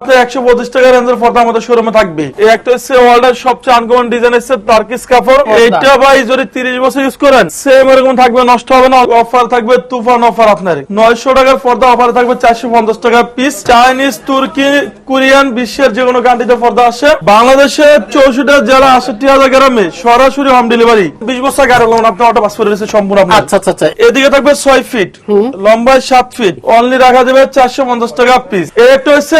একশো পঁচিশ টাকা রেঞ্জের ফটো আমাদের শোরুমে থাকবে। এই একটা হচ্ছে ওয়ার্ল্ডের সবচেয়ে আনকমন ডিজাইন হচ্ছে টার্কিস কাপড় এইটা ভাই যদি তিরিশ বছর ইউজ করেন সেম এরকম থাকবে নষ্ট হবে না। অফার থাকবে তুফান অফার আপনার। নয়শো টাকার পর্দা অফার থাকবে চারশো পঞ্চাশ টাকা পিস চাইনিজ তুর্কি কোরিয়ান বিশ্বের যে কোনো কান্ট্রিতে পর্দা আসে। বাংলাদেশের চৌষট্টি জেলা আষট্টি হাজার গ্রামে সরাসরি হোম ডেলিভারি বিশ বছর গাড়ি লোন আপনি অটো পাস করে সম্পূর্ণ আচ্ছা আচ্ছা আচ্ছা। এদিকে থাকবে ছয় ফিট লম্বায় সাত ফিট অনলি রাখা যাবে চারশো পঞ্চাশ টাকা পিস একটা হচ্ছে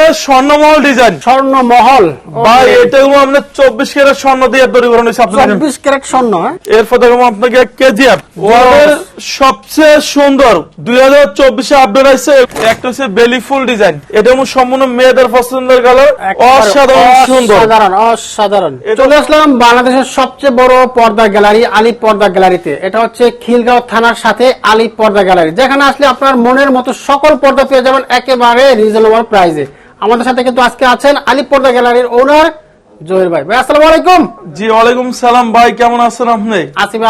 স্বর্ণমহল ডিজাইন স্বর্ণ মহল ভাই এটা গুলো চব্বিশ ক্যারেট স্বর্ণ দিয়ে তৈরি করানো চব্বিশ ক্যারেট স্বর্ণ হ্যাঁ? এরপর দেখব আপনাকে কেজিএফ ওয়ার্ল্ডের সবচেয়ে সুন্দর দুই হাজার চব্বিশে আপডেট আছে একটা হচ্ছে বেলি ফুল ডিজাইন এটা হচ্ছে সম্পূর্ণ মেয়েদের পছন্দের কালার অসাধারণ সুন্দর। অসাধারণ অসাধারণ। চলে আসলাম বাংলাদেশের সবচেয়ে বড় পর্দা গ্যালারি আলী পর্দা গ্যালারিতে। এটা হচ্ছে খিলগাঁও থানার সাথে আলী পর্দা গ্যালারি। যেখানে আসলে আপনার মনের মতো সকল পর্দা পেয়ে যাবেন একেবারে রিজনেবল প্রাইসে আমাদের সাথে কিন্তু আজকে আছেন আলী পর্দা গ্যালারির ওনার জহির ভাই। ভাই আসসালামু আলাইকুম। জি ওয়ালাইকুম সালাম ভাই কেমন আছেন আপনি?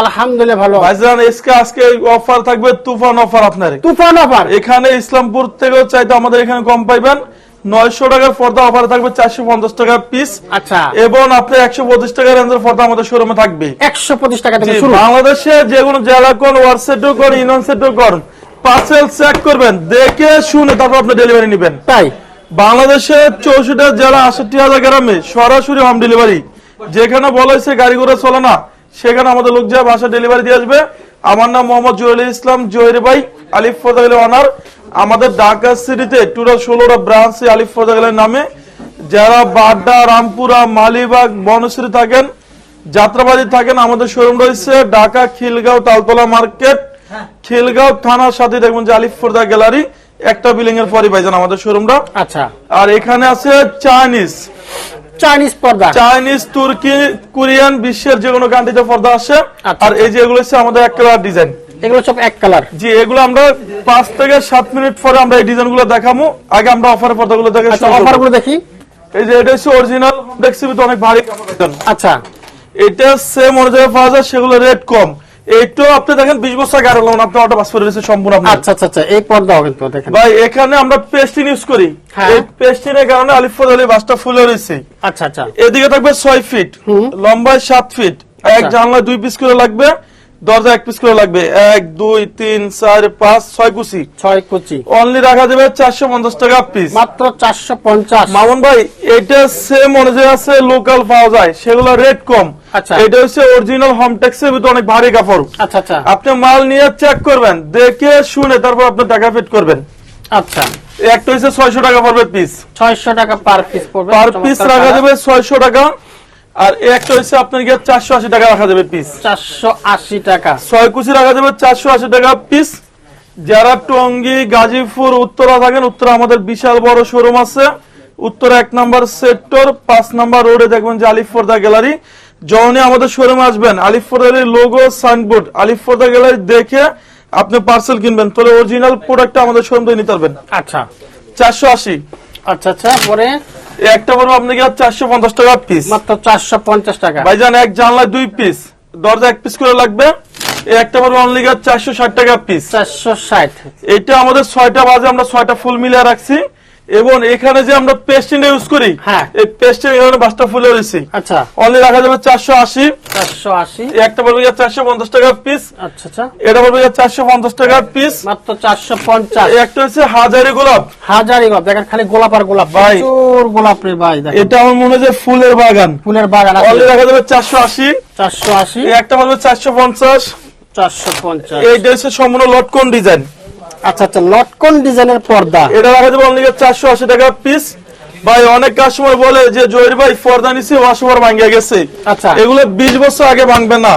আলহামদুলিল্লাহ ভালো। ভাইজান আজকে আজকে অফার থাকবে তুফান অফার আপনার। তুফান অফার এখানে ইসলামপুর থেকেও চাইতে আমাদের এখানে কম পাইবেন। নয়শো টাকার পর্দা অফার থাকবে চারশো পঞ্চাশ টাকা পিস আচ্ছা। এবং আপনি একশো পঁচিশ টাকা রেঞ্জের পর্দা আমাদের শোরুমে থাকবে। একশো পঁচিশ টাকা থেকে শুরু। বাংলাদেশে যে কোনো জেলা কোন হোয়াটসঅ্যাপ কোন ইনন সেট কোন পার্সেল চেক করবেন দেখে শুনে তারপর আপনি ডেলিভারি নেবেন। তাই? বাংলাদেশের চৌষট্টি জেলা আষট্টি হাজার গ্রামে সরাসরি হোম ডেলিভারি যেখানে বলা হয়েছে গাড়ি ঘোড়া চলে না সেখানে আমাদের লোক যা বাসা ডেলিভারি দিয়ে আসবে। আমার নাম মোহাম্মদ জহুরুল ইসলাম জহির ভাই আলিফ ফজাগলি অনার আমাদের ঢাকা সিটিতে টুরা ষোলোটা ব্রাঞ্চ আলিফ ফজাগলের নামে। যারা বাড্ডা রামপুরা মালিবাগ বনশ্রী থাকেন যাত্রাবাড়ি থাকেন আমাদের শোরুম রয়েছে ঢাকা খিলগাঁও তালতলা মার্কেট। খিলগাঁও থানার সাথে দেখবেন যে আলিফ ফোরদা গ্যালারি। একটা বিল্ডিং এর পরই ভাইজান আমাদের শোরুমটা আচ্ছা। আর এখানে আছে চাইনিজ চাইনিজ পর্দা। চাইনিজ তুর্কি কোরিয়ান বিশ্বের যে কোনো কান্ট্রিতে পর্দা আসে। আচ্ছা। আর এই যে এগুলো হচ্ছে আমাদের এক কালার ডিজাইন এগুলো সব এক কালার জি এগুলো আমরা পাঁচ থেকে সাত মিনিট পরে আমরা এই ডিজাইনগুলো দেখাবো আগে আমরা অফার পর্দাগুলো দেখে আচ্ছা দেখি। এই যে এটা হচ্ছে অরিজিনাল দেখছি তো অনেক ভারী। আচ্ছা। এটা সেম অনুযায়ী পাওয়া যায় সেগুলো রেট কম। এইটাও আপনি দেখেন বিশ বছর গাড়ি লোন আপনি অটো পাস করে সম্পূর্ণ। আচ্ছা আচ্ছা আচ্ছা এই পর্দাও কিন্তু দেখেন ভাই এখানে আমরা পেস্টিন ইউজ করি হ্যাঁ। এই পেস্টিনের কারণে আলিফুল আলী বাসটা ফুলে রয়েছে আচ্ছা আচ্ছা এদিকে থাকবে ছয় ফিট লম্বায় সাত ফিট এক আচ্ছা। জানলা দুই পিস করে লাগবে দরজা এক পিস করে লাগবে। এক দুই তিন চার পাঁচ ছয় কুচি। ছয় কুচি। অনলি রাখা যাবে চারশো পঞ্চাশ টাকা পিস মাত্র চারশো পঞ্চাশ। মামুন ভাই এটা সেম অনুযায়ী আছে লোকাল পাওয়া যায়। সেগুলো রেট কম। আচ্ছা। এটা হচ্ছে অরিজিনাল হোমটেক্স এর ভিতরে অনেক ভারী কাপড়। আচ্ছা আচ্ছা। আপনি মাল নিয়ে চেক করবেন দেখে শুনে তারপর আপনি টাকা ফিট করবেন। আচ্ছা। একটা হচ্ছে ছয়শো টাকা পড়বে পিস ছয়শো টাকা পার পিস পড়বে। পার পিস রাখা যাবে ছয়শো টাকা। আর একটা হচ্ছে আপনার গিয়ে চারশো আশি টাকা রাখা যাবে পিস চারশো আশি টাকা। ছয় কুচি রাখা যাবে চারশো আশি টাকা পিস যারা টঙ্গী গাজীপুর উত্তরা থাকেন উত্তরা আমাদের বিশাল বড় শোরুম আছে। উত্তরা এক নম্বর সেক্টর পাঁচ নম্বর রোডে দেখবেন যে আলিফর্দা গ্যালারি যখনই আমাদের শোরুমে আসবেন আলিফর্দার লোগো সাইনবোর্ড আলিফর্দা গ্যালারি দেখে আপনি পার্সেল কিনবেন। তাহলে অরিজিনাল প্রোডাক্টটা আমাদের শোরুম থেকে নিতে পারবেন। আচ্ছা। চারশো আশি। আচ্ছা আচ্ছা পরে একটা পড়বে আপনাকে চারশো পঞ্চাশ টাকা পিস মাত্র চারশো পঞ্চাশ টাকা। ভাইজান এক জানলায় দুই পিস দরজা এক পিস করে লাগবে। একটা পড়বে অনলি চারশো ষাট টাকা পিস চারশো ষাট। এটা আমাদের ছয়টা বাজে আমরা ছয়টা ফুল মিলিয়ে রাখছি। এবং এখানে যে আমরা পেস্টিং ইউজ করি হ্যাঁ। এই পেস্টিং এখানে বাসটা ফুলে রয়েছে আচ্ছা। অনলি রাখা যাবে চারশো আশি। চারশো আশি। একটা বলবে চারশো পঞ্চাশ টাকা পিস আচ্ছা আচ্ছা। এটা বলবে চারশো পঞ্চাশ টাকা পিস মাত্র চারশো পঞ্চাশ। একটা হচ্ছে হাজারি গোলাপ। হাজারি গোলাপ। দেখেন খালি গোলাপ আর গোলাপ। ভাই। গোলাপ রে ভাই এটা আমার মনে হয় ফুলের বাগান। ফুলের বাগান অনলি রাখা যাবে চারশো আশি। চারশো আশি। একটা বলবে চারশো পঞ্চাশ। চারশো পঞ্চাশ। এইটা হচ্ছে সম্পূর্ণ লটকন ডিজাইন আচ্ছা আচ্ছা লটকন ডিজাইনের পর্দা? এটা রাখা যাবে অনলি চারশো আশি টাকা পিস ভাই অনেক কাস্টমার বলে যে জয়ের ভাই ফর্দা নিছি ওয়াশওয়ার ভাঙ্গে গেছে। আচ্ছা। এগুলো বিশ বছর আগে ভাঙবে না।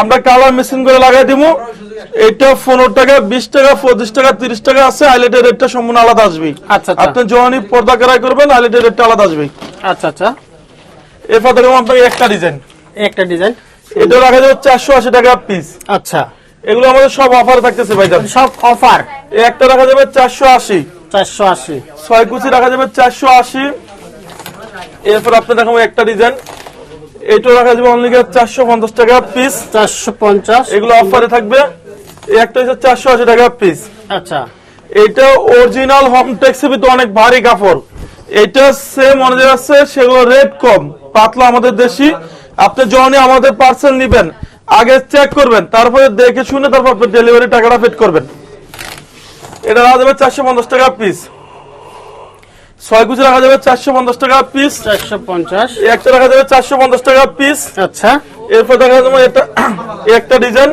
আমরা কালার মেশিন করে লাগাই দিব এটা পনেরো টাকা বিশ টাকা পঁচিশ টাকা তিরিশ টাকা আছে আইলেটের রেটটা সম্পূর্ণ আলাদা আসবে। আচ্ছা, আচ্ছা। আপনি যখনই পর্দা ক্রয় করবেন আইলেটের রেটটা আলাদা আসবে। আচ্ছা আচ্ছা। এরপর দেখুন আপনাকে একটা ডিজাইন একটা ডিজাইন এটা রাখা যাবে চারশো আশি টাকা পিস আচ্ছা। এগুলো আমাদের সব অফার থাকতেছে ভাই সব অফার একটা রাখা যাবে চারশো আশি। চারশো আশি। ছয় কুচি রাখা যাবে চারশো আশি। এরপর আপনি দেখাবো একটা ডিজাইন এটা রাখা যাবে অনলি চারশো পঞ্চাশ টাকা পিস চারশো পঞ্চাশ। এগুলো অফারে থাকবে। একটা হচ্ছে চারশো আশি টাকা পিস আচ্ছা। এটা অরিজিনাল হোম টেক্সের ভিতরে অনেক ভারী কাপড়। এটা সেম অনুযায়ী আছে সেগুলো রেট কম। পাতলা আমাদের দেশি। আপনি যখনই আমাদের পার্সেল নিবেন আগে চেক করবেন তারপরে দেখে শুনে তারপর আপনি ডেলিভারি টাকাটা পেড করবেন। এটা রাখা যাবে চারশো পঞ্চাশ টাকা পিস ছয় কুচি রাখা যাবে চারশো পঞ্চাশ টাকা পিস চারশো পঞ্চাশ। একটা রাখা যাবে চারশো পঞ্চাশ টাকা পিস আচ্ছা। এরপর দেখা যাবে এটা একটা ডিজাইন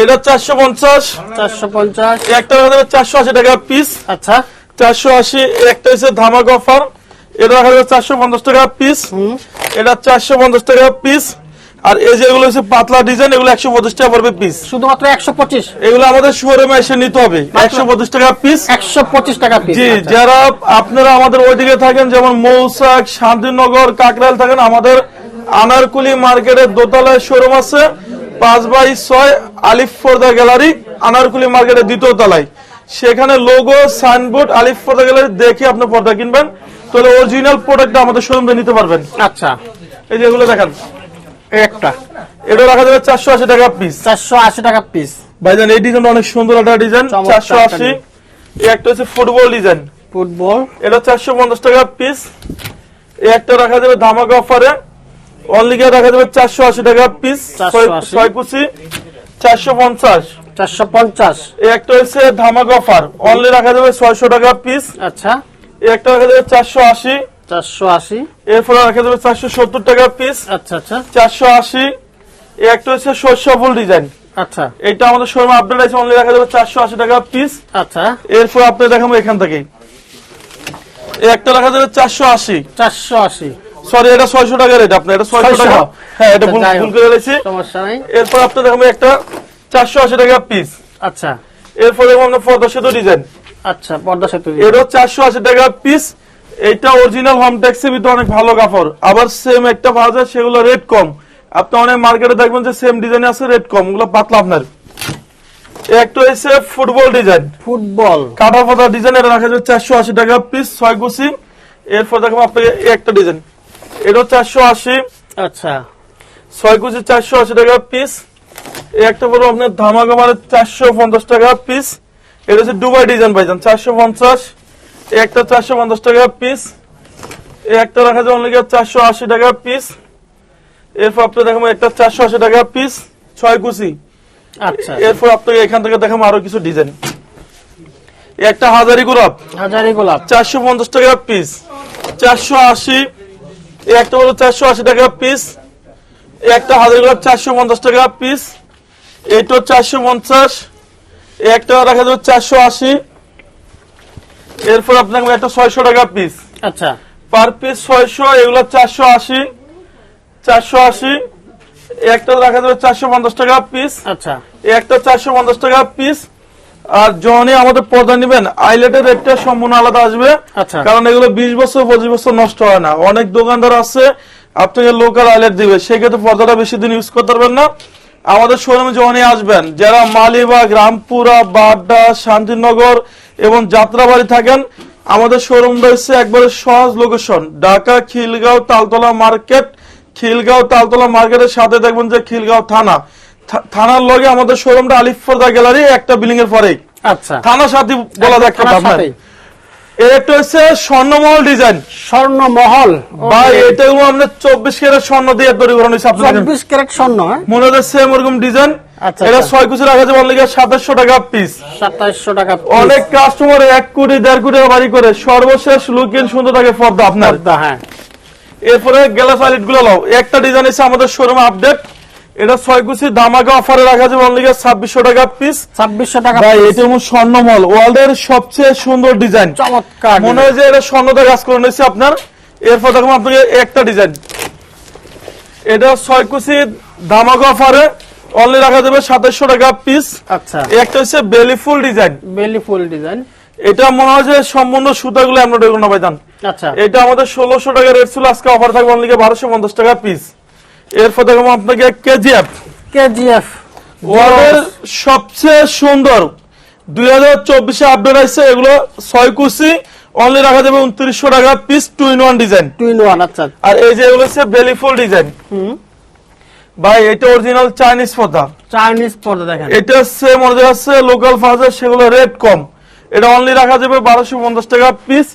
এটা চারশো পঞ্চাশ। চারশো পঞ্চাশ। একটা রাখা যাবে চারশো আশি টাকা পিস আচ্ছা। চারশো আশি একটা হচ্ছে ধামাক অফার এটা রাখা যাবে চারশো পঞ্চাশ টাকা পিস এটা চারশো পঞ্চাশ টাকা পিস আর এই যেগুলো হচ্ছে পাতলা ডিজাইন এগুলো একশো পঁচিশ টাকা পড়বে পিস শুধুমাত্র একশো পঁচিশ। এগুলো আমাদের শোরুমে এসে নিতে হবে। একশো পঁচিশ টাকা পিস একশো পঁচিশ টাকা পিস জি যারা আপনারা আমাদের ওইদিকে থাকেন যেমন মৌসাক শান্তিনগর কাকরাইল থাকেন আমাদের আনারকুলি মার্কেটের দোতলায় শোরুম আছে পাঁচ বাই ছয় আলিফ ফোর্দা গ্যালারি আনারকুলি মার্কেটের দ্বিতীয় তলায়। সেখানে লোগো সাইনবোর্ড আলিফ ফোর্দা গ্যালারি দেখে আপনি পর্দা কিনবেন। তাহলে অরিজিনাল প্রোডাক্টটা আমাদের শোরুমে নিতে পারবেন। আচ্ছা। এই যে এগুলো দেখেন। একটা। এটা রাখা যাবে চারশো আশি টাকা পিস চারশো আশি টাকা পিস ভাইজান এই ডিজাইনটা অনেক সুন্দর একটা ডিজাইন চারশো আশি। একটা হচ্ছে ফুটবল ডিজাইন। ফুটবল। এটা চারশো পঞ্চাশ টাকা পিস একটা রাখা যাবে ধামাকা অফারে অনলি গিয়ে রাখা যাবে চারশো আশি টাকা পিস ছয় কুচি চারশো পঞ্চাশ। চারশো পঞ্চাশ। একটা হচ্ছে ধামাকা অফার অনলি রাখা যাবে ছয়শো টাকা পিস আচ্ছা। একটা রাখা যাবে চারশো আশি। চারশো আশি। রাখা যাবে চারশো সত্তর টাকা পিস আচ্ছা আচ্ছা। এই একটা হচ্ছে ডিজাইন আচ্ছা। এটা আমাদের শোরুমে আপডেট আছে অনলি রাখা যাবে চারশো আশি টাকা পিস আচ্ছা। এরপর আপনি দেখাবো এখান থেকে। এই একটা রাখা যাবে চারশো আশি। চারশো আশি। সরি এটা ছয়শো টাকা রেট এটা 600 হ্যাঁ এটা ভুল ভুল করে রয়েছে সমস্যা নাই। এরপর আপনি দেখাবো একটা চারশো আশি টাকা পিস আচ্ছা। এরপর দেখব পদ্মা সেতু ডিজাইন আচ্ছা পর্দা সেতু চারশো আশি টাকা পিস এইটা অরিজিনাল হোম ট্যাক্সের ভিতরে অনেক ভালো কাপড়। আবার সেম একটা পাওয়া যায় সেগুলো রেট কম। আপনি অনেক মার্কেটে দেখবেন যে সেম ডিজাইন আছে রেট কম। ওগুলো পাতলা আপনার। একটা হচ্ছে ফুটবল ডিজাইন ফুটবল কাটা ফাটা ডিজাইন এটা রাখা যাবে চারশো আশি টাকা পিস ছয় কুচি এরপর দেখব আপনাকে একটা ডিজাইন এটাও চারশো আশি। আচ্ছা। ছয় কুচি চারশো আশি টাকা পিস একটা বড় আপনার ধামাকা মানে চারশো পঞ্চাশ টাকা পিস এটা হচ্ছে দুবাই ডিজাইন পাইছেন চারশো পঞ্চাশ। একটা চারশো পঞ্চাশ টাকা পিস একটা রাখা যায় অনলি চারশো আশি টাকা পিস এরপর আপনার দেখাবো একটা চারশো আশি টাকা পিস ছয় কুচি। আচ্ছা। এরপর আপনাকে এখান থেকে দেখাবো আরও কিছু ডিজাইন একটা হাজারি গোলাপ। হাজারি গোলাপ। চারশো পঞ্চাশ টাকা পিস চারশো আশি একটা হলো চারশো আশি টাকা পিস একটা হাজার গোলাপ চারশো পঞ্চাশ টাকা পিস এইটা চারশো পঞ্চাশ। একটা রাখা যাবে চারশো আশি। এরপর আপনাকে একটা ছয়শো টাকা পিস আচ্ছা। পার পিস ছয়শো এগুলো চারশো আশি চারশো আশি একটা রাখা যাবে চারশো পঞ্চাশ টাকা পিস আচ্ছা। একটা চারশো পঞ্চাশ টাকা পিস আর যখনই আমাদের পর্দা নিবেন আইলেটের রেটটা সম্পূর্ণ আলাদা আসবে। আচ্ছা। কারণ এগুলো বিশ বছর পঁচিশ বছর নষ্ট হয় না। অনেক দোকানদার আছে আপনাকে লোকাল আইলেট দিবে। সেক্ষেত্রে পর্দাটা বেশি দিন ইউজ করতে পারবেন না। আমাদের শোরুমে যখনই আসবেন যারা মালিবাগ রামপুরা বাড্ডা শান্তিনগর এবং যাত্রাবাড়ি থাকেন আমাদের শোরুম রয়েছে একবারে সহজ লোকেশন ঢাকা খিলগাঁও তালতলা মার্কেট। খিলগাঁও তালতলা মার্কেটের সাথে দেখবেন যে খিলগাঁও থানা। থানার লগে আমাদের শোরুমটা আলিফর্দা গ্যালারি একটা বিল্ডিং এর পরেই। আচ্ছা। থানার সাথে বলা যায় একটা হচ্ছে স্বর্ণমহল ডিজাইন স্বর্ণ মহল বা এটা আমরা চব্বিশ ক্যারেট স্বর্ণ দিয়ে তৈরি করানো হয়েছে চব্বিশ ক্যারেট স্বর্ণ হ্যাঁ? মনে হচ্ছে সেম ওরকম ডিজাইন আচ্ছা, এটা আচ্ছা। ছয় কুচি রাখা যাবে অনলি সাতাশশো টাকা পিস টাকা অনেক কাস্টমার এক কোটি দেড় কোটি টাকা বাড়ি করে। সর্বশেষ লুকিং সুন্দর থাকে পর্দা আপনার। হ্যাঁ। এরপরে গ্লাস আইলিটগুলো লাও একটা ডিজাইন এসে আমাদের শোরুমে আপডেট এটা ছয় কুচি দামাকা অফারে রাখা যাবে অনলি ছাব্বিশশো টাকা পিস ছাব্বিশশো টাকা ভাই এটা ওয়ার্ল্ড এর সবচেয়ে সুন্দর ডিজাইন চমৎকার মনে হয় যে এটা স্বর্ণতে কাজ করে নিয়েছে আপনার। এরপর দেখুন আপনাকে একটা ডিজাইন এটা ছয় কুচি ধামাকা অফারে অনলি রাখা যাবে সাতাশশো টাকা পিস আচ্ছা। একটা হচ্ছে বেলি ফুল ডিজাইন বেলি ফুল ডিজাইন এটা মনে হয় যে সম্পূর্ণ সুতাগুলো পাইতাম আচ্ছা। এটা আমাদের ষোলোশো টাকা রেট ছিল আজকে অফার থাকবে অনলি বারোশো পঞ্চাশ টাকা পিস এরপর দেখুন আপনাকে কেজিএফ। কেজিএফ। ওয়ার্ল্ডের সবচেয়ে সুন্দর দুই হাজার চব্বিশে আপডেট আসছে এগুলো ছয় কুচি অনলি রাখা যাবে উনত্রিশশো টাকা piece two in one design two in one আচ্ছা। আর এই যে এগুলো হচ্ছে বেলিফুল ডিজাইন হুম। ভাই এটা অরিজিনাল চাইনিজ পর্দা। চাইনিজ পর্দা দেখেন। এটা সেম মনে আছে লোকাল ফাজার সেগুলো রেট কম। এটা অনলি রাখা যাবে বারোশো পঞ্চাশ টাকা পিস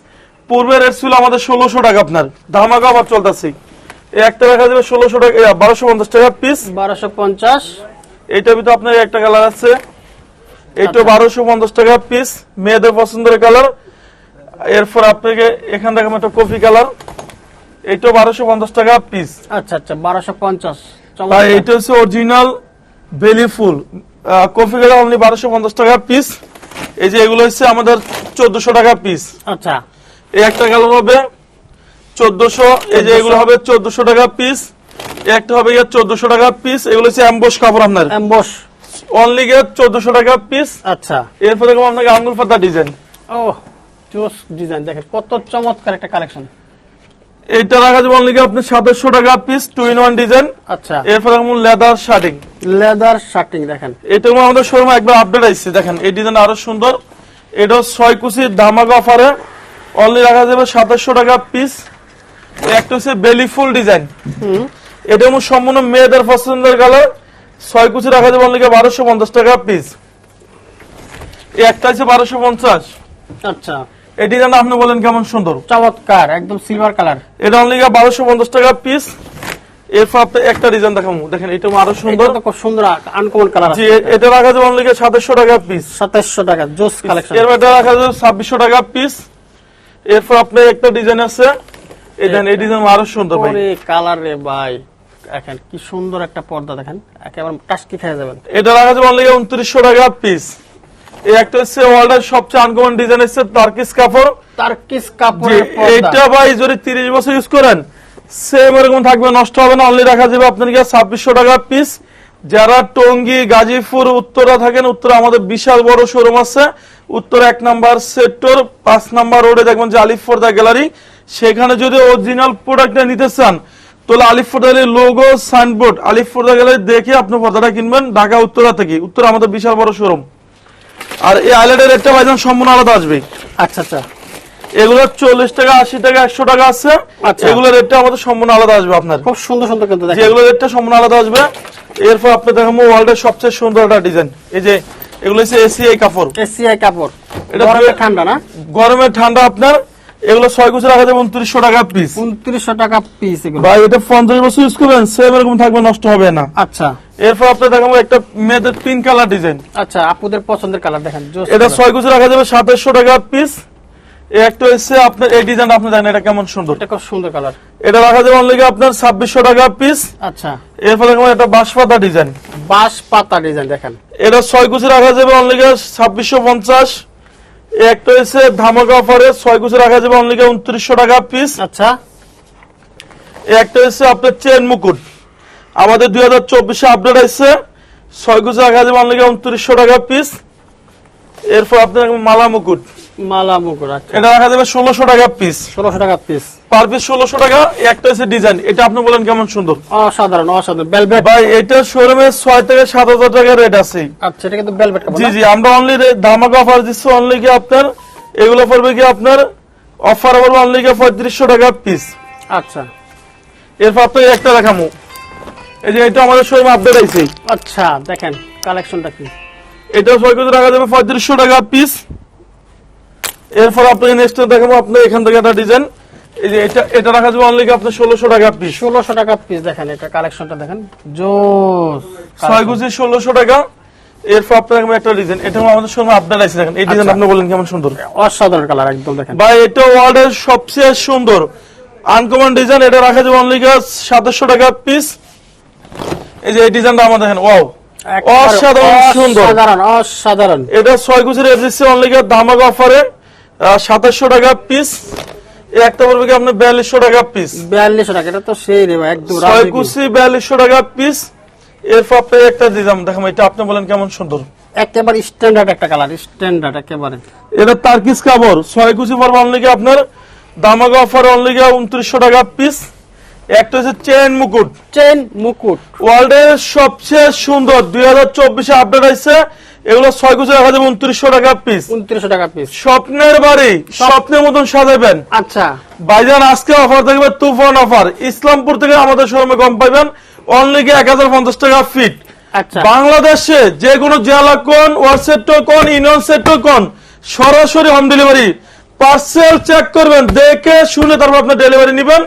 পূর্বে রেট ছিল আমাদের ষোলোশো টাকা আপনার। ধামাকা আবার চলতেছে। একটা দেখা যাবে ষোলোশো টাকা বারোশো পঞ্চাশ টাকা পিস বারোশো পঞ্চাশ। এইটার ভিতরে আপনার একটা কালার আছে। এইটা বারোশো পঞ্চাশ টাকা পিস মেয়েদের পছন্দের কালার এরপর আপনাকে এখান থেকে একটা কফি কালার এইটা বারোশো পঞ্চাশ টাকা পিস আচ্ছা আচ্ছা বারোশো পঞ্চাশ। এটা হচ্ছে অরিজিনাল বেলি ফুল। কফি কালার অনলি বারোশো পঞ্চাশ টাকা পিস এই যে এগুলো হচ্ছে আমাদের চোদ্দশো টাকা পিস আচ্ছা। এই একটা কালার হবে চোদ্দশো এই যে এগুলো হবে চোদ্দশো টাকা পিস একটা হবে গিয়ে চোদ্দশো টাকা পিস এগুলো হচ্ছে অ্যাম্বোস কাপড় আপনার। অ্যাম্বস অনলি গিয়ে চোদ্দশো টাকা পিস আচ্ছা। এরপরে দেখব আপনাকে আঙ্গুল পাতা ডিজাইন ও জোস ডিজাইন দেখেন কত চমৎকার একটা কালেকশন এইটা রাখা যাবে অনলি আপনি সাতাশশো টাকা piece two in one design আচ্ছা। এরপরে দেখুন লেদার শার্টিং লেদার শার্টিং দেখেন। এটা আমাদের শোরুমে একবার আপডেট আসছে দেখেন। এই ডিজাইন আরও সুন্দর। এটা ছয় কুচির ধামাকা অফারে অনলি রাখা যাবে সাতাশশো টাকা পিস একটা হচ্ছে বেলি ফুল ডিজাইন। এটা আমার সম্পূর্ণ মেয়েদের পছন্দের কালার। ছয় কুচি রাখা যাবে বারোশো পঞ্চাশ টাকা পিস একটা হচ্ছে বারোশো পঞ্চাশ। আচ্ছা। এই ডিজাইন আপনি বলেন কেমন সুন্দর? চমৎকার একদম সিলভার কালার এটা অনলি বারোশো পঞ্চাশ টাকা পিস এরপর আপনি একটা ডিজাইন দেখাবো। দেখেন এটা আরও সুন্দর। এটা খুব সুন্দর আনকমন কালার জি এটা। রাখা যাবে অনলি সাতাশশো টাকা পিস সাতাশশো টাকা জোস কালেকশন এর মধ্যে রাখা যাবে ছাব্বিশশো টাকা পিস এরপর আপনার একটা ডিজাইন আছে। এই দেন এই ডিজাইন আরও সুন্দর ভাই। কালার রে ভাই। দেখেন কি সুন্দর একটা পর্দা দেখেন। একেবারে টাস্কি খেয়ে যাবেন। এটা রাখা যাবে অনলি উনত্রিশশো টাকা পিস এই একটা হচ্ছে ওয়ার্ল্ডের সবচেয়ে আনকমন ডিজাইন হচ্ছে কাপড়। কাপড়ের পর্দা। ভাই যদি তিরিশ বছর ইউজ করেন সেম এরকম থাকবে নষ্ট হবে না। অনলি রাখা যাবে আপনার ছাব্বিশশো টাকা পিস যারা টঙ্গী গাজীপুর উত্তরা থাকেন উত্তরা আমাদের বিশাল বড় শোরুম আছে। উত্তর এক নাম্বার সেক্টর পাঁচ নাম্বার রোডে দেখবেন যে আলিফ ফোর্দা গ্যালারি সেখানে যদি অরিজিনাল প্রোডাক্টটা নিতে চান তাহলে আলিফ লোগো সাইনবোর্ড আলিফ ফোর্দা গ্যালারি দেখে আপনি পর্দাটা কিনবেন ঢাকা উত্তরা থেকে। উত্তরা আমাদের বিশাল বড় শোরুম আর এই আইল্যান্ডের রেটটা ভাইজান সম্পূর্ণ আলাদা আসবে। আচ্ছা আচ্ছা। এগুলো চল্লিশ টাকা আশি টাকা একশো টাকা আছে। আচ্ছা। এগুলো রেটটা আমাদের সম্পূর্ণ আলাদা আসবে আপনার। খুব সুন্দর সুন্দর কিন্তু যেগুলো রেটটা সম্পূর্ণ আলাদা আসবে এরপর আপনি দেখাবো ওয়ার্ল্ডের সবচেয়ে সুন্দর একটা ডিজাইন এই যে এগুলো হচ্ছে এসিআই কাপড়। এসিআই কাপড়। এটা গরমে ঠান্ডা না? গরমের ঠান্ডা আপনার। এগুলো ছয় কুচি রাখা যাবে উনত্রিশশো টাকা পিস উনত্রিশশো টাকা পিস এগুলো। ভাই এটা পঞ্চাশ বছর ইউজ করবেন সেম এরকম থাকবে নষ্ট হবে না। আচ্ছা। এরপর দেখাবো একটা মেয়েদের পিঙ্ক কালার ডিজাইন আচ্ছা আপুদের পছন্দের কালার দেখেন এটা ছয় যাবে সাতাশশো টাকা পিস একটা হচ্ছে আপনার এই ডিজাইন আপনি জানেন এটা কেমন সুন্দর। এটা খুব সুন্দর কালার এটা রাখা যাবে অনলি আপনার ছাব্বিশশো টাকা পিস আচ্ছা। এরপরে একটা বাঁশপাতা ডিজাইন বাঁশ পাতা ডিজাইন দেখেন। এটা ছয় কুচি রাখা যাবে অনলি ছাব্বিশশো পঞ্চাশ। একটা হচ্ছে ধামাকা অফারে ছয় কুচি রাখা যাবে অনলি উনত্রিশশো টাকা পিস আচ্ছা। একটা হচ্ছে আপনার চেন মুকুট। আমাদের দুই হাজার চব্বিশে আপডেট আসছে ছয় কুচি রাখা যাবে অনলি উনত্রিশশো টাকা পিস এরপর আপনার মালা মুকুট। মালা মুকুর আচ্ছা। এটা রাখা যাবে ষোলোশো টাকা পিস ষোলোশো টাকা পিস পার পিস ষোলোশো টাকা একটা হচ্ছে ডিজাইন এটা আপনি বলেন কেমন সুন্দর? অসাধারণ অসাধারণ। বেলভেট ভাই এটা শোরুমে ছয় থেকে সাত হাজার টাকা রেট আছে। আচ্ছা এটা কিন্তু বেলভেট কাপড় জি জি আমরা অনলি ধামাকা অফার দিচ্ছি অনলি কি আপনার? এগুলো পড়বে কি আপনার? অফার বলব অনলি কি পঁয়ত্রিশশো টাকা পিস আচ্ছা। এরপর আপনাকে একটা দেখামো। এই যে এটা আমাদের শোরুমে আপডেট আইছে। আচ্ছা দেখেন কালেকশনটা কি? এটা ছয় কেজি রাখা যাবে পঁয়ত্রিশশো টাকা পিস এরপর আপনাকে নেক্সট দেখাবো আপনার এখান থেকে একটা ডিজাইন এই যে এটা এটা রাখা যাবে অনলি আপনার ষোলোশো টাকা পিস ষোলোশো টাকা পিস দেখেন এটা কালেকশনটা দেখেন। জোস ছয় কেজি ষোলোশো টাকা। এরপর আপনার একটা ডিজাইন এটা আমাদের শোরুমে আপডেট আছে দেখেন। এই ডিজাইন আচ্ছা। আপনি বলেন কেমন সুন্দর। অসাধারণ কালার একদম দেখেন। ভাই এটা ওয়ার্ল্ডের সবচেয়ে সুন্দর। আনকমন ডিজাইন এটা রাখা যাবে অনলি সাতাশশো টাকা পিস এই যে এই ডিজাইনটা আমার দেখেন ওয়াও অসাধারণ সুন্দর। অসাধারণ অসাধারণ। এটা ছয় কুচির এফডিসি অনলি ধামাক অফারে সাতাশশো টাকা পিস একটা পড়বে কি আপনার বিয়াল্লিশশো টাকা পিস বিয়াল্লিশশো টাকা এটা তো সেই রে একদম ছয় কুচি বিয়াল্লিশশো টাকা পিস এরপর আপনি একটা দিলাম এটা আপনি বলেন কেমন সুন্দর। একেবারে স্ট্যান্ডার্ড একটা কালার স্ট্যান্ডার্ড একেবারে। এটা তার্কিস কাপড় ছয় কুচি পড়বে অনলি আপনার? অফার উনত্রিশশো টাকা পিস একটা হচ্ছে চেন মুকুট। চেন মুকুট। ওয়ার্ল্ডের সবচেয়ে সুন্দর দুই হাজার চব্বিশে আপডেট আছে এগুলো ছয় কুচি রাখা যাবে উনত্রিশশো টাকা পিস উনত্রিশশো টাকা পিস স্বপ্নের বাড়ি স্বপ্নের মতন সাজাবেন। আচ্ছা। ভাইজান আজকে অফার থাকবে তুফান অফার ইসলামপুর থেকে আমাদের শোরুমে কম পাইবেন। অনলি এক হাজার পঞ্চাশ টাকা ফিট আচ্ছা। বাংলাদেশে যে কোনো জেলা কোন ওয়ার্ড সেক্টর কোন ইউনিয়ন সেক্টর কোন সরাসরি হোম ডেলিভারি পার্সেল চেক করবেন দেখে শুনে তারপর আপনার ডেলিভারি নেবেন।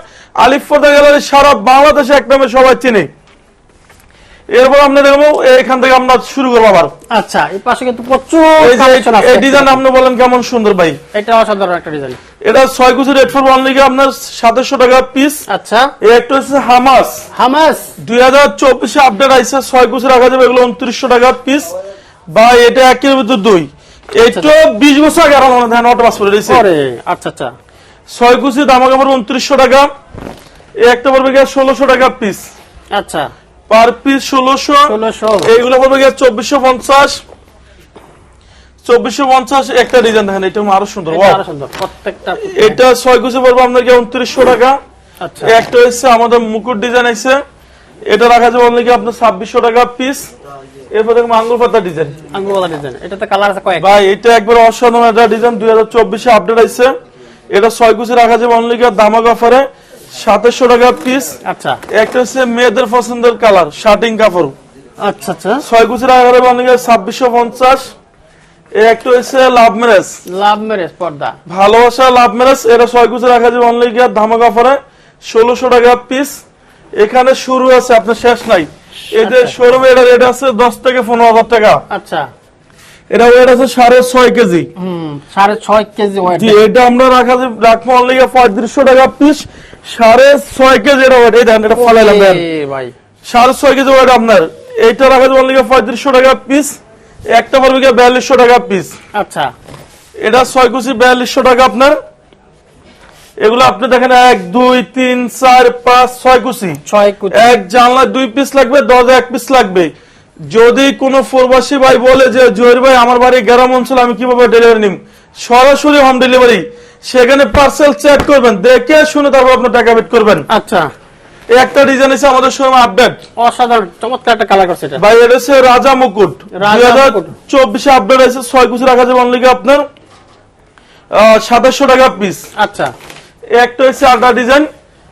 আলিফ পর্দা গ্যালারি সারা বাংলাদেশে এক নামে সবাই চিনি। এরপর আমরা দেখব এখান থেকে আমরা শুরু করব আবার। আচ্ছা এই পাশে কিন্তু প্রচুর কালেকশন আছে। এই ডিজাইন আপনি বলেন কেমন সুন্দর ভাই? এটা অসাধারণ একটা ডিজাইন এটা কুচি ফর ওয়ান লিগে আপনার সাতাশশো টাকা পিস আচ্ছা। এই একটা হচ্ছে হামাস হামাস আপডেট আইসে ছয় কুচি রাখা যাবে এগুলো উনত্রিশশো টাকা পিস বা এটা একের ভিতর দুই। এইটা বিশ বছর আগে আমার মনে হয় পাস করে দিয়েছে আচ্ছা আচ্ছা। ছয় কুচি দাম কাপড় উনত্রিশশো টাকা। এই একটা পড়বে গিয়ে ষোলোশো টাকা পিস আচ্ছা। পার পিস ষোলোশো। এইগুলো পড়বে গিয়ে চব্বিশশো পঞ্চাশ। চব্বিশশো পঞ্চাশ একটা ডিজাইন দেখেন এটা আরও সুন্দর এটা এটা ছয় কুচি পড়বে গিয়ে উনত্রিশশো টাকা। আচ্ছা। একটা হচ্ছে আমাদের মুকুট ডিজাইন আছে। এটা রাখা যাবে অনলি কি আপনার ছাব্বিশশো টাকা পিস এরপর দেখুন আঙ্গুল পাতা ডিজাইন আঙ্গুলা ডিজাইন এটাতে কালার আছে কয়েক ভাই এটা একবার অসাধারণ একটা ডিজাইন দুই হাজার চব্বিশে আপডেট আছে এটা ছয় কুচি রাখা যাবে অনলি কি দামাক অফারে সাতাশশো টাকা পিস আচ্ছা। একটা হচ্ছে মেয়েদের পছন্দের কালার শার্টিং কাপড়। আচ্ছা আচ্ছা। ছয় কুচি রাখা যাবে অনলি ছাব্বিশশো পঞ্চাশ। একটা হচ্ছে লাভ ম্যারেজ লাভ ম্যারেজ পর্দা। ভালোবাসা লাভ ম্যারেজ এটা ছয় কুচি রাখা যাবে অনলি গিয়া ধামাক অফারে ষোলোশো টাকা পিস এখানে শুরু আছে আপনার শেষ নাই। এদের শোরুমে এটা রেট আছে দশ থেকে পনেরো হাজার টাকা। আচ্ছা। এটা ওয়েট আছে সাড়ে ছয় কেজি। হুম সাড়ে ছয় কেজি এটা আমরা রাখা রাখব অনলি পঁয়ত্রিশশো টাকা পিস সাড়ে ছয় কেজি এটা ওয়েট এই দেখেন এটা ফলাইলাম ভাই। সাড়ে ছয় কেজি ওয়েট আপনার। এইটা রাখা যাবে অনলি পঁয়ত্রিশশো টাকা পিস একটা গিয়ে বিয়াল্লিশশো টাকা পিস আচ্ছা। এটা ছয় কুচি বিয়াল্লিশশো টাকা আপনার। এগুলো আপনি দেখেন এক দুই তিন চার পাঁচ ছয় কুচি। ছয় কুচি। এক জানলায় দুই পিস লাগবে দরজা এক পিস লাগবে। যদি কোনো প্রবাসী ভাই বলে যে জহির ভাই আমার বাড়ি গ্রাম অঞ্চল আমি কীভাবে ডেলিভারি নিম? সরাসরি হোম ডেলিভারি সেখানে পার্সেল চেক করবেন দেখে শুনে তারপর আপনার টাকা বেট করবেন। আচ্ছা। একটা ডিজাইন এসে আমাদের সময় আপডেট অসাধারণ চমৎকার একটা কালার করছে এটা। ভাই এটা হচ্ছে রাজা মুকুট। রাজা মুকুট। চব্বিশে আপডেট আছে ছয় কুচি রাখা যাবে অনলি আপনার? সাতাশশো টাকা পিস আচ্ছা। একটা হচ্ছে আলট্রা ডিজাইন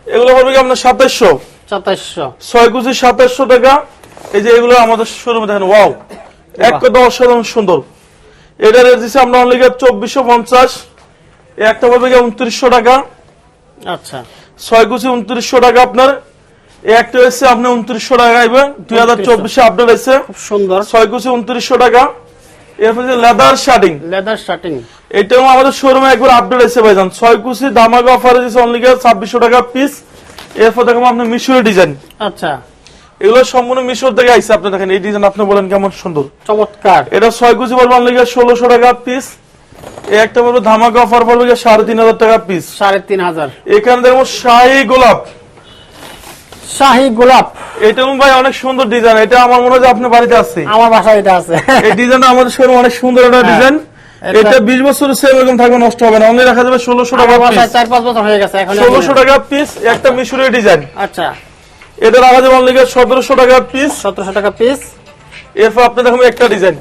এগুলো হবে কি আপনার সাতাশশো। সাতাইশশো ছয় কুচি সাতাশশো টাকা। এই যে এগুলো আমাদের শোরুমে দেখেন ওয়াও এক কথা অসাধারণ সুন্দর। এটা দিচ্ছে আমরা অনলি চব্বিশশো পঞ্চাশ। একটা পাবে গিয়ে উনত্রিশশো টাকা। আচ্ছা। ছয় কুচি উনত্রিশশো টাকা আপনার। একটা হচ্ছে আপনি উনত্রিশশো টাকা আইবে দুই হাজার চব্বিশে আপডেট আছে সুন্দর। ছয় কুচি উনত্রিশশো টাকা। এরপর লেদার শার্টিং লেদার শার্টিং এটাও আমাদের শোরুমে একবার আপডেট এসে ভাইজান। ছয় কুচি দামাগ অফারে দিচ্ছে অনলি ছাব্বিশশো টাকা পিস এরপর দেখো আপনার মিশরের ডিজাইন আচ্ছা। এগুলো সম্পূর্ণ মিশর থেকে আইসে আপনি দেখেন এই ডিজাইন আপনি বলেন কেমন সুন্দর। চমৎকার। এটা ছয় কুচি পড়বে অনলি ষোলোশো টাকা পিস একটা পড়বে ধামাকা অফার পড়বে সাড়ে তিন হাজার টাকা পিস সাড়ে তিন হাজার। এখানে দেখব শাহী গোলাপ। শাহি গোলাপ। এটা ভাই অনেক সুন্দর ডিজাইন এটা আমার মনে হয় বাড়িতে আছে। আমার বাসায় এটা আছে। এই ডিজাইন আমাদের শোরুম অনেক সুন্দর একটা ডিজাইন এটা- এটা বিশ বছর সেম এরকম থাকবে নষ্ট হবে না। অনলি রাখা যাবে ষোলোশো টাকা পিস বাসায় চার পাঁচ বছর হয়ে গেছে এখন ষোলোশো টাকা পিস একটা মিশরের ডিজাইন আচ্ছা। এটা রাখা যাবে অনলি সতেরোশো টাকা পিস সতেরোশো টাকা পিস এরপর আপনি দেখুন একটা ডিজাইন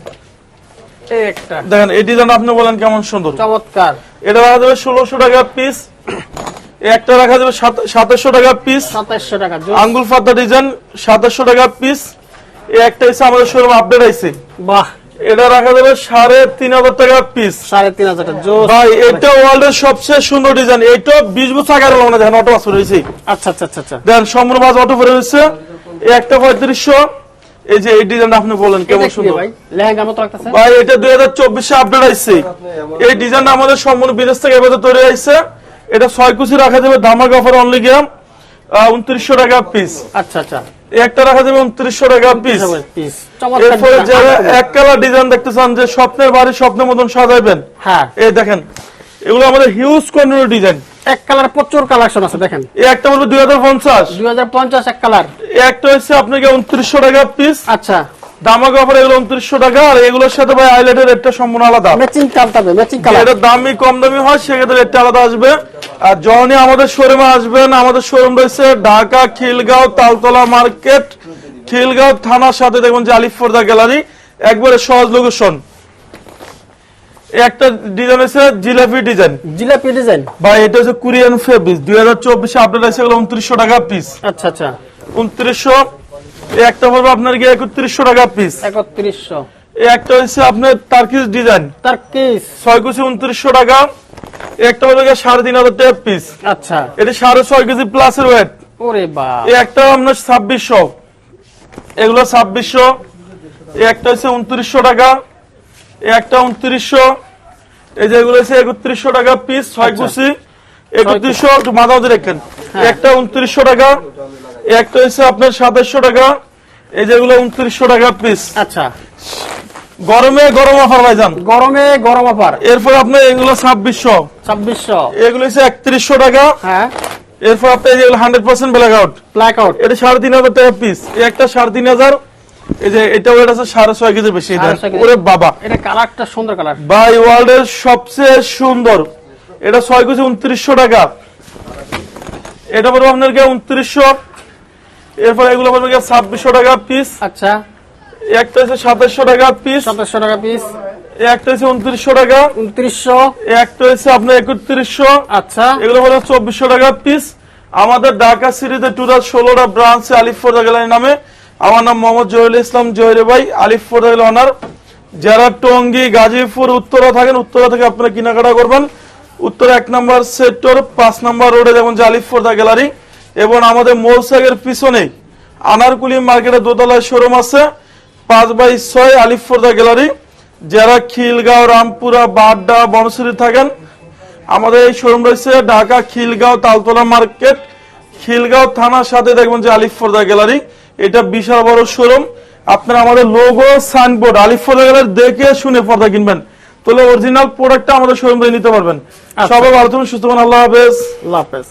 একটা। দেখেন এই ডিজাইন আপনি বলেন কেমন সুন্দর। চমৎকার। এটা রাখা যাবে ষোলোশো টাকা পিস একটা রাখা যাবে সাতাশশো টাকা পিস সাতাইশশো টাকা আঙ্গুল ফাতা ডিজাইন সাতাশশো টাকা পিস একটা এসে আমাদের শোরুম আপডেট আইছে। বাহ। এটা রাখা যাবে সাড়ে তিন হাজার টাকা পিস সাড়ে তিন হাজার ভাই এটা ওয়ার্ল্ডের সবচেয়ে সুন্দর ডিজাইন। এইটা বিশ বছর আগে না দেখেন অটো বাস রয়েছে আচ্ছা আচ্ছা আচ্ছা আচ্ছা। দেখেন সম্পূর্ণ বাস অটো এই একটা পঁয়ত্রিশশো। এই যে এই ডিজাইন আপনি বলেন কেমন সুন্দর? ভাই? লেহেঙ্গার মতো লাগতেছে? ভাই এটা দুই হাজার চব্বিশে আপডেট আসছে এই ডিজাইনটা আমাদের সম্পূর্ণ বিদেশ থেকে এবার তৈরি হয়েছে এটা ছয় কুচি রাখা যাবে ধামাক অফার অনলি গিয়াম উনত্রিশশো টাকা পিস আচ্ছা আচ্ছা। একটা রাখা যাবে উনত্রিশশো টাকা পিস এরপরে যারা এক কালার ডিজাইন দেখতে চান যে স্বপ্নের বাড়ি স্বপ্নের মতন সাজাইবেন। হ্যাঁ। এই দেখেন এগুলো আমাদের হিউজ কর্নার ডিজাইন এক কালার প্রচুর কালেকশন আছে দেখেন। একটা বলবে দুই হাজার পঞ্চাশ। দুই হাজার পঞ্চাশ এক কালার। একটা হচ্ছে আপনাকে উনত্রিশশো টাকা পিস আচ্ছা। দামাক অফার এগুলো উনত্রিশশো টাকা আর এগুলোর সাথে ভাই আইলাইটের রেটটা সম্পূর্ণ আলাদা। ম্যাচিং কালার ম্যাচিং কালার এটা দামি কম দামি হয় সেক্ষেত্রে রেটটা আলাদা আসবে। আর যখনই আমাদের শোরুমে আসবেন আমাদের শোরুম রয়েছে ঢাকা খিলগাঁও তালতলা মার্কেট খিলগাঁও থানার সাথে দেখবেন যে আলিফর্দা গ্যালারি একবারে সহজ লোকেশন একটা ডিজাইন আছে জিলাপি ডিজাইন জিলাপি ডিজাইন ভাই এটা হচ্ছে কোরিয়ান ফেব্রিক দুই হাজার চব্বিশে আপডেট আছে এগুলো উনত্রিশশো টাকা পিস আচ্ছা আচ্ছা। উনত্রিশশো একটা পড়বে আপনার গিয়ে একত্রিশশো টাকা পিস একত্রিশশো। একটা হচ্ছে আপনার টার্কিস ডিজাইন তার কিস ছয় কুচি উনত্রিশশো টাকা একটা সাড়ে তিন হাজার টাকা পিস আচ্ছা। এটা সাড়ে ছয় কেজি প্লাসের ওয়েট ওরে বা। একটা আপনার ছাব্বিশশো। এগুলো ছাব্বিশশো একটা হচ্ছে উনত্রিশশো টাকা। একটা উনত্রিশশো এই যে এগুলো হচ্ছে একত্রিশশো টাকা পিস ছয় আচ্ছা। কুচি একত্রিশশো একটু মাথা মধ্যে রেখেন। হ্যাঁ। একটা উনত্রিশশো টাকা একটা হচ্ছে আপনার সাতাশশো টাকা এই যেগুলো উনত্রিশশো টাকা পিস আচ্ছা। গরমে গরম অফার ভাই যান গরমে গরম অফার এরপর আপনার এগুলো ছাব্বিশশো। ছাব্বিশশো। এগুলো হচ্ছে একত্রিশশো টাকা। হ্যাঁ। এরপর আপনার যেগুলো hundred percent blackout blackout এটা সাড়ে তিন হাজার টাকা পিস একটা সাড়ে তিন হাজার এই যে এটা ওয়েট আছে সাড়ে ছয় কেজি বেশি এটা সাড়ে ছয় কেজি। ওরে বাবা। এটা কালারটা সুন্দর কালার। বাই ওয়ার্ল্ড সবচেয়ে সুন্দর। এটা ছয় কেজি উনত্রিশশো টাকা। এটা পড়বে আপনার গিয়ে উনত্রিশশো। এরপর এগুলো পড়বে গিয়ে ছাব্বিশশো টাকা পিস আচ্ছা। একটা হচ্ছে সাতাশশো টাকা পিস সতেরোশো টাকা পিস একটা হচ্ছে উনত্রিশশো টাকা। উনত্রিশশো। একটা হচ্ছে আপনার একত্রিশশো। আচ্ছা। এগুলো চব্বিশশো টাকা পিস আমাদের ঢাকা সিটিতে টোটাল ষোলোটা ব্রাঞ্চে আলিফ ফোর্দা নামে। আমার নাম মোহাম্মদ জহিরুল ইসলাম। জহির ভাই, আলিফ অনার যারা টঙ্গী, গাজীপুর, উত্তরা থাকেন, উত্তরা থেকে আপনারা কেনাকাটা করবেন। উত্তর এক নম্বর সেক্টর পাঁচ নম্বর রোডে যেমন যে আলিফ গ্যালারি এবং আমাদের মৌসাগের পিছনে আনারকুলি মার্কেটে দোতলায় শোরুম আছে। পাঁচ বাই ছয় আলিফ গ্যালারি যারা খিলগাঁও, রামপুরা, বাড্ডা, বনশ্রী থাকেন, আমাদের এই শোরুম রয়েছে ঢাকা খিলগাঁও তালতলা মার্কেট। খিলগাঁও থানার সাথে দেখবেন যে আলিফ গ্যালারি এটা বিশাল বড় শোরুম আপনারা আমাদের লোগো সাইনবোর্ড আলিফ ফোর্দা দেখে শুনে পর্দা কিনবেন। তাহলে অরিজিনাল প্রোডাক্টটা আমাদের শোরুম থেকে নিতে পারবেন। আচ্ছা। সবাই ভালো থাকুন সুস্থ আল্লাহ হাফেজ। আল্লাহ হাফেজ।